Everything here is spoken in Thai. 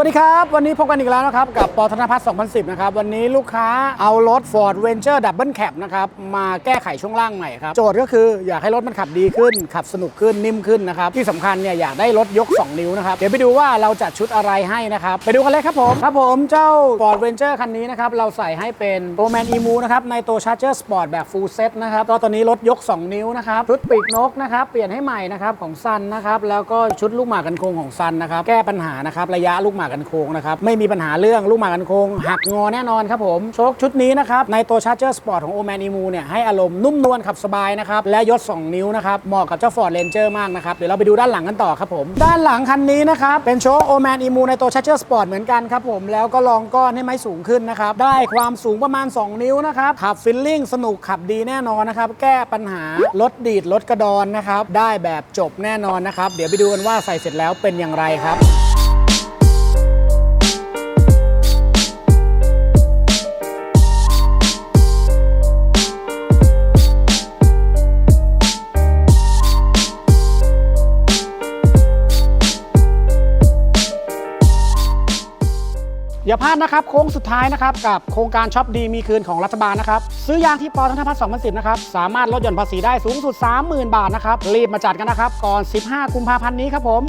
วัสดีครับ วันนี้พบกันอีกแล้วนะครับ กับปอธนพัฒน์2010 นะครับ วันนี้ลูกค้าเอารถ Ford Ranger Double Cab นะครับ มาแก้ไขช่วงล่างใหม่ครับ โจทย์ก็คืออยากให้รถมันขับดีขึ้น ขับสนุกขึ้นนิ่มขึ้นนะครับ ที่สำคัญเนี่ยอยากได้รถยก 2 นิ้วนะครับ เดี๋ยวไปดูว่าเราจัดชุดอะไรให้นะครับ ไปดูกันเลยครับผม ครับผมเจ้า Ford Ranger คันนี้นะครับ เราใส่ให้เป็น Pro Man Emu นะครับในตัว Charger Sport แบบ Full Set นะครับก็ตอนนี้รถยก 2 นิ้วนะครับชุดปีกนกนะครับเปลี่ยนให้ใหม่นะครับของซันนะครับแล้วก็ชุดลูกหมากกันโคงของซันนะครับแก้ปัญหานะครับระยะลูกหมากกันโค้งนะครับ ไม่มีปัญหาเรื่องลูกหมากกันโค้งหักงอแน่นอนครับผมโชคชุดนี้นะครับ ในตัว Charger Sport ของ o m a n Emu เนี่ยให้อารมณ์นุ่มนวลขับสบายนะครับ และยศ 2 นิ้วนะครับ เหมาะกับเจ้า Ford Ranger มากนะครับ เดี๋ยวเราไปดูด้านหลังกันต่อครับผม ด้านหลังคันนี้นะครับ เป็นโชค o m a n Emu ในตัว Charger Sport เหมือนกันครับผมแล้วก็ลองก้อนให้ไม้สูงขึ้นนะครับได้ความสูงประมาณ 2 นิ้วนะครับขับฟิลลิ่งสนุกขับดีแน่นอนนะครับแก้ปัญหารถดีดรถกระดอนนะครับได้แบบจบแน่นอนนะครับเดี๋ยวไปดูกันว่าใส่เสร็จแล้วเป็นอย่างไรครับ อย่าพลาดนะครับ โค้งสุดท้ายนะครับ กับโครงการช็อปดีมีคืนของรัฐบาลนะครับ ซื้อยางที่ปอธนพัฒน์2010 นะครับ สามารถลดหย่อนภาษีได้สูงสุด 30,000 บาทนะครับ รีบมาจัดกันนะครับ ก่อน 15 กุมภาพันธ์นี้ครับผม